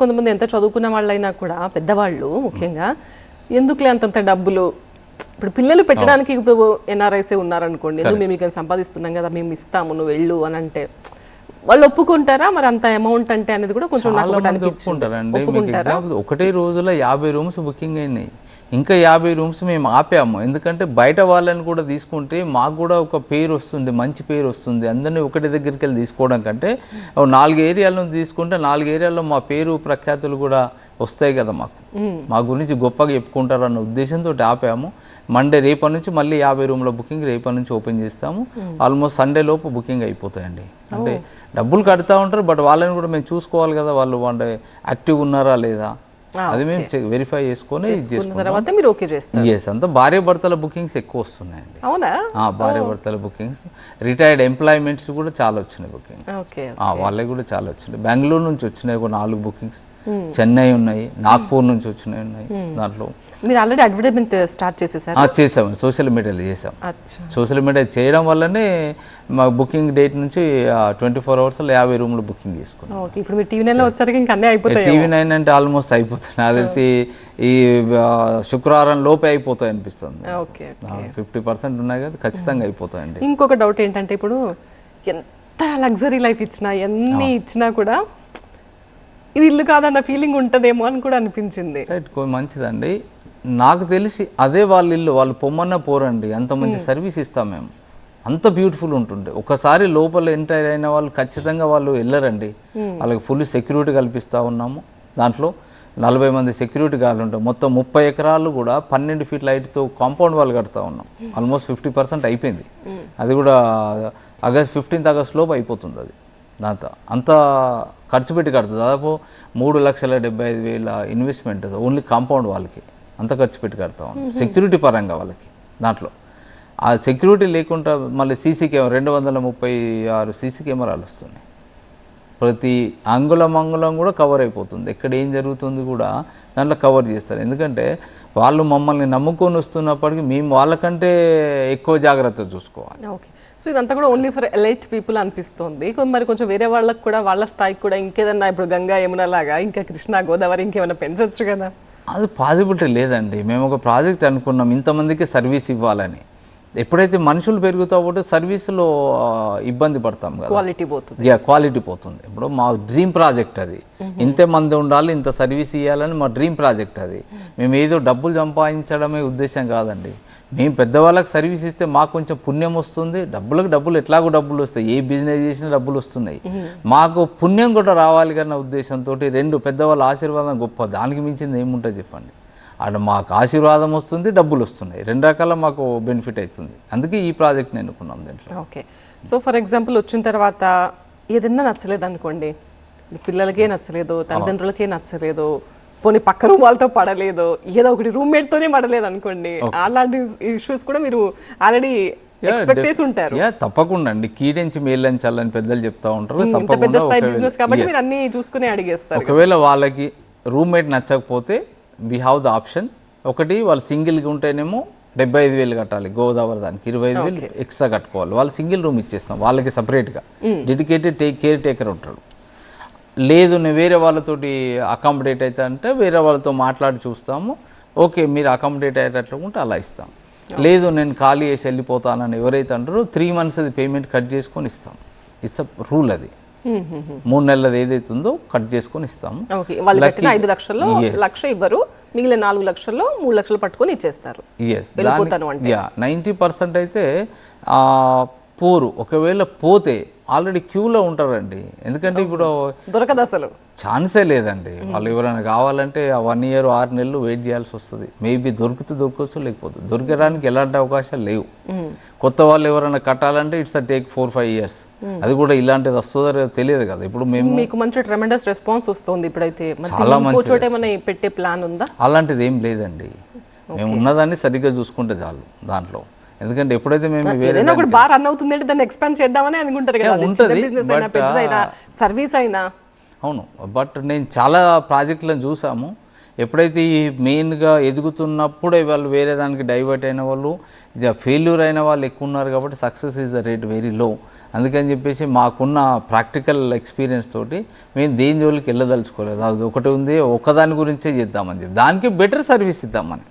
కొంతమంది ఎంత చదువుకున్న వాళ్ళైనా కూడా పెద్దవాళ్ళు ముఖ్యంగా ఎందుకులే అంతంత డబ్బులు? ఇప్పుడు పిల్లలు పెట్టడానికి ఇప్పుడు ఎన్ఆర్ఐసే ఉన్నారనుకోండి ఎందుకు మేము ఇక్కడ సంపాదిస్తున్నాం కదా మేము ఇస్తాము నువ్వు వెళ్ళు అని అంటే వాళ్ళు ఒప్పుకుంటారా? మరి అంత అమౌంట్ అంటే అనేది కూడా కొంచెం. ఒప్పుకుంటారండి ఒప్పుకుంటారా. ఒకటే రోజులో యాభై రూమ్స్ బుకింగ్ అయినాయి. ఇంకా యాభై రూమ్స్ మేము ఆపాము. ఎందుకంటే బయట వాళ్ళని కూడా తీసుకుంటే మాకు కూడా ఒక పేరు వస్తుంది మంచి పేరు వస్తుంది. అందరినీ ఒకటి దగ్గరికి వెళ్ళి తీసుకోవడం కంటే నాలుగు ఏరియాల నుంచి తీసుకుంటే నాలుగు ఏరియాల్లో మా పేరు ప్రఖ్యాతులు కూడా వస్తాయి కదా మాకు. మా గురించి గొప్పగా చెప్పుకుంటారు అన్న ఉద్దేశంతో ఆపాము. మండే రేపటి నుంచి మళ్ళీ యాభై రూమ్ల బుకింగ్ రేపటి నుంచి ఓపెన్ చేస్తాము. ఆల్మోస్ట్ సండే లోపు బుకింగ్ అయిపోతాయండి. అంటే డబ్బులు కడతా ఉంటారు బట్ వాళ్ళని కూడా మేము చూసుకోవాలి కదా వాళ్ళు అంటే యాక్టివ్ ఉన్నారా లేదా? అది మేము వెరిఫై చేసుకొని తర్వాత మీరు ఓకే చేస్తారు. ఎస్ అంతా భార్య భర్తల బుకింగ్స్ ఎక్కువ వస్తున్నాయండి. అవునా? ఆ, భార్య భర్తల బుకింగ్స్ రిటైర్డ్ ఎంప్లాయ్మెంట్స్ కూడా చాలా వచ్చినాయి బుకింగ్ ఓకే వాళ్ళకి కూడా చాలా వచ్చినాయి. బెంగళూరు నుంచి వచ్చినాయి ఒక నాలుగు బుకింగ్స్ చెన్నై ఉన్నాయి నాగ్పూర్ నుంచి వచ్చినాయి ఉన్నాయి దాంట్లో. మీరు ఆల్రెడీ అడ్వర్టైజ్మెంట్ స్టార్ట్ చేసేసారు? చేసాం సోషల్ మీడియాలో చేసాం. సోషల్ మీడియా చేయడం వల్లనే మా బుకింగ్ డేట్ నుంచి ట్వంటీ ఫోర్ అవర్స్లో యాభై రూమ్లు బుకింగ్ చేసుకున్నాం. ఇప్పుడు మీరు టీవీ నైన్లో వచ్చరికి ఇంకా అన్నీ అయిపోతాయి టీవీ నైన్ అంటే ఆల్మోస్ట్ అయిపోతుంది నాకు తెలిసి ఈ శుక్రవారం లోపే అయిపోతాయి అనిపిస్తుంది. ఓకే ఫిఫ్టీ పర్సెంట్ ఉన్నాయి కదా ఖచ్చితంగా అయిపోతాయండి ఇంకొక డౌట్ ఏంటంటే ఇప్పుడు ఎంత లగ్జరీ లైఫ్ ఇచ్చినా ఎన్ని ఇచ్చినా కూడా ఇది ఇల్లు కాదన్న ఫీలింగ్ ఉంటదేమో అని కూడా అనిపించింది. రైట్ కొ- మంచిదండి. నాకు తెలిసి అదే వాళ్ళ ఇల్లు వాళ్ళు పొమ్మన్న పోరండి. అంత మంచి సర్వీస్ ఇస్తాం మేము. అంత బ్యూటిఫుల్ ఉంటుండే. ఒకసారి లోపల ఎంటర్ అయిన వాళ్ళు ఖచ్చితంగా వాళ్ళు వెళ్ళరండి. వాళ్ళకి ఫుల్ సెక్యూరిటీ కల్పిస్తూ ఉన్నాము. దాంట్లో నలభై మంది సెక్యూరిటీ గార్డులు ఉంటాం మొత్తం ముప్పై ఎకరాలు కూడా పన్నెండు ఫీట్ లైట్తో కాంపౌండ్ వాళ్ళు కడతా ఉన్నాం. ఆల్మోస్ట్ ఫిఫ్టీ పర్సెంట్ అయిపోయింది. అది కూడా ఆగస్ట్ ఫిఫ్టీన్త్ ఆగస్ట్ లోపు అయిపోతుంది అది. దాంతో అంత ఖర్చు పెట్టి కడుతుంది దాదాపు మూడు లక్షల డెబ్బై ఐదు వేల ఇన్వెస్ట్మెంట్ ఓన్లీ కాంపౌండ్ వాళ్ళకి అంత ఖర్చు పెట్టి కడతాం సెక్యూరిటీ పరంగా వాళ్ళకి దాంట్లో. ఆ సెక్యూరిటీ లేకుండా మళ్ళీ సీసీ కెమెరా రెండు వందల ముప్పై ఆరు సీసీ కెమెరాలు వస్తున్నాయి. ప్రతి అంగుళం అంగుళం కూడా కవర్ అయిపోతుంది. ఎక్కడ ఏం జరుగుతుంది కూడా దాంట్లో కవర్ చేస్తారు. ఎందుకంటే వాళ్ళు మమ్మల్ని నమ్ముకొని వస్తున్నప్పటికీ మేము వాళ్ళకంటే ఎక్కువ జాగ్రత్త చూసుకోవాలి. ఓకే. సో ఇదంతా కూడా ఓన్లీ ఫర్ ఎలైట్ పీపుల్ అనిపిస్తుంది. మరి కొంచెం వేరే వాళ్ళకి కూడా వాళ్ళ స్థాయికి కూడా ఇంకేదన్నా ఇప్పుడు గంగా యమున లాగా ఇంకా కృష్ణ గోదావరి ఇంకేమైనా పెంచొచ్చు కదా? అది పాసిబిలిటీ లేదండి. మేము ఒక ప్రాజెక్ట్ అనుకున్నాం. ఇంతమందికి సర్వీస్ ఇవ్వాలని. ఎప్పుడైతే మనుషులు పెరుగుతా ఉంటే సర్వీస్లో ఇబ్బంది పడతాం కదా. క్వాలిటీ పోతుంది. యా క్వాలిటీ పోతుంది. ఇప్పుడు మా డ్రీమ్ ప్రాజెక్ట్ అది. ఇంతే మంది ఉండాలి ఇంత సర్వీస్ ఇవ్వాలని మా డ్రీమ్ ప్రాజెక్ట్ అది. మేము ఏదో డబ్బులు సంపాదించడమే ఉద్దేశం కాదండి. మేము పెద్దవాళ్ళకి సర్వీస్ ఇస్తే మాకు కొంచెం పుణ్యం వస్తుంది. డబ్బులకు డబ్బులు ఎట్లాగో డబ్బులు వస్తాయి. ఏ బిజినెస్ చేసినా డబ్బులు వస్తున్నాయి. మాకు పుణ్యం కూడా రావాలి కన్న ఉద్దేశంతో రెండు పెద్దవాళ్ళ ఆశీర్వాదం గొప్ప. దానికి మించింది ఏముంటుంది చెప్పండి? అక్కడ మాకు ఆశీర్వాదం వస్తుంది డబ్బులు వస్తున్నాయి. రెండు రకాల మాకు బెనిఫిట్ అవుతుంది. అందుకే ఈ ప్రాజెక్ట్ని ఎన్నుకున్నాం దీంట్లో. ఓకే. సో ఫర్ ఎగ్జాంపుల్ వచ్చిన తర్వాత ఏదన్నా నచ్చలేదు అనుకోండి పిల్లలకే నచ్చలేదు తల్లిదండ్రులకే నచ్చలేదు పోనీ పక్క రూమ్ వాళ్ళతో పడలేదు ఏదో ఒకటి roommate తోనే పడలేదు అనుకోండి అలాంటి ఇష్యూస్ కూడా మీరు ఆల్రెడీ ఎక్స్పెక్ట్ చేసి ఉంటారు. యా తప్పకుండా అండి. కీడించి మేలంచాలని పెద్దలు చెప్తా ఉంటారు. పెద్ద తప్పకుండా బిజినెస్ కాబట్టి. మీరు అన్ని చూసుకునే అడిగేస్తారు. ఒకవేళ వాళ్ళకి రూమ్మేట్ నచ్చకపోతే వి హ్యావ్ ద ఆప్షన్ ఒకటి వాళ్ళు సింగిల్గా ఉంటేనేమో డెబ్బై ఐదు వేలు కట్టాలి గోదావరి దానికి ఇరవై ఐదు వేలు ఎక్స్ట్రా కట్టుకోవాలి. వాళ్ళు సింగిల్ రూమ్ ఇచ్చేస్తాం వాళ్ళకి సపరేట్గా డెడికేటెడ్ టేక్ కేర్ టేకర్ ఉంటాడు. లేదు నేను వేరే వాళ్ళతోటి అకామిడేట్ అయితే అంటే వేరే వాళ్ళతో మాట్లాడి చూస్తాము. ఓకే మీరు అకామిడేట్ అయ్యేటట్లు ఉంటే అలా ఇస్తాం. లేదు నేను ఖాళీ చేసి వెళ్ళిపోతానని ఎవరైతే అంటారో త్రీ మంత్స్ అది పేమెంట్ కట్ చేసుకొని ఇస్తాం. ఇట్స్ రూల్ అది. మూడు నెలలది ఏదైతే ఉందో కట్ చేసుకొని ఇస్తాము. ఓకే వాళ్ళు కట్టిన ఐదు లక్షల్లో. లక్ష ఇవ్వరు మిగిలిన నాలుగు లక్షల్లో మూడు లక్షలు పట్టుకొని ఇచ్చేస్తారు. ఎస్ నైంటీ పర్సెంట్ అయితే ఆ, పోరు. ఒకవేళ పోతే ఆల్రెడీ క్యూలో ఉంటారండి. ఎందుకంటే ఇప్పుడు దొరకదు అసలు. ఛాన్సే లేదండి. వాళ్ళు ఎవరైనా కావాలంటే ఆ వన్ ఇయర్ ఆరు నెలలు వెయిట్ చేయాల్సి వస్తుంది. మేబీ దొరికితే దొరకవచ్చు లేకపోతే దొరికడానికి ఎలాంటి అవకాశాలు లేవు. కొత్త వాళ్ళు ఎవరైనా కట్టాలంటే it's a take four five years. అది కూడా ఇలాంటిది వస్తుందో తెలియదు కదా. ఇప్పుడు మేము మీకు మంచి ట్రెమెండస్ రెస్పాన్స్ వస్తుంది ఇప్పుడైతే. చాలా మంచి పెట్టే ప్లాన్ ఉందా? అలాంటిది ఏం లేదండి. మేము ఉన్నదాన్ని సరిగ్గా చూసుకుంటే చాలు దాంట్లో. ఎందుకంటే ఎప్పుడైతే మేము వేరే ఒకటి బాగా రన్ అవుతుంది అంటే దాన్ని ఎక్స్పాండ్ చేద్దామని అనుకుంటారు కదా. బిజినెస్ అయినా పెద్దదైనా సర్వీస్ అయినా. అవును బట్ నేను చాలా ప్రాజెక్టులను చూసాము ఎప్పుడైతే ఈ మెయిన్గా ఎదుగుతున్నప్పుడే వాళ్ళు వేరే దానికి డైవర్ట్ అయిన వాళ్ళు ఇది ఫెయిల్యూర్ అయిన వాళ్ళు ఎక్కువ ఉన్నారు కాబట్టి success is the rate very low అందుకని చెప్పేసి మాకున్న ప్రాక్టికల్ ఎక్స్పీరియన్స్ తోటి మేము దేని జోలికి వెళ్ళదలుచుకోలేదు. అది ఒకటి ఉంది ఒకదాని గురించే చేద్దామని చెప్పి. దానికి బెటర్ సర్వీస్ ఇద్దామని.